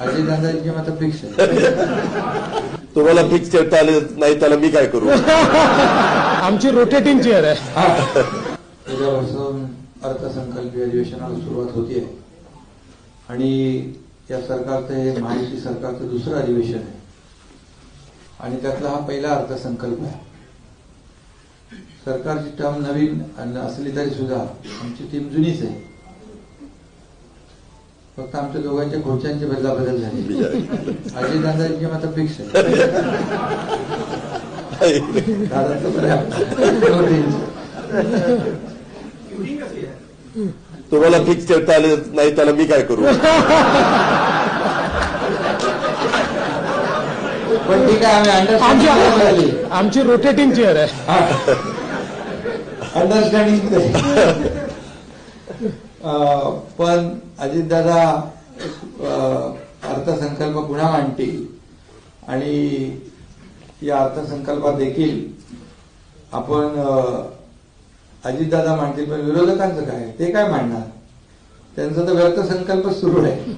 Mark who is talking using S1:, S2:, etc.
S1: अजितदादांची fix आहे.
S2: तुम्हाला fix ठेवता आले नाही त्याला मी काय करू?
S3: आमची रोटेटिंग चेअर आहे.
S1: उद्यापासून अर्थसंकल्पीय अधिवेशनाला सुरुवात होतीये. आणि या सरकारचं हे महायुती सरकारचं दुसरं अधिवेशन आहे. आणि त्यातला हा पहिला अर्थसंकल्प आहे. सरकारची टर्म नवीन असली तरी सुद्धा आमची टीम जुनीच आहे. फक्त आमच्या दोघांच्या खुर्च्यांची बदलाबदल झाली. अजितदादांची मतं फिक्स आहे.
S2: तुम्हाला फिक्स ठेवता आले नाही त्याला मी काय करू?
S1: पण ठीक आहे आम्ही
S3: आमची रोटेटिंग चेअर आहे.
S1: अंडरस्टँडिंग पण अजितदादा अर्थसंकल्प पुन्हा मांडतील. आणि या अर्थसंकल्पात देखील आपण अजितदादा मांडतील पण विरोधकांचं काय? ते काय मांडणार? त्यांचा तर व्यर्थसंकल्प सुरू आहे.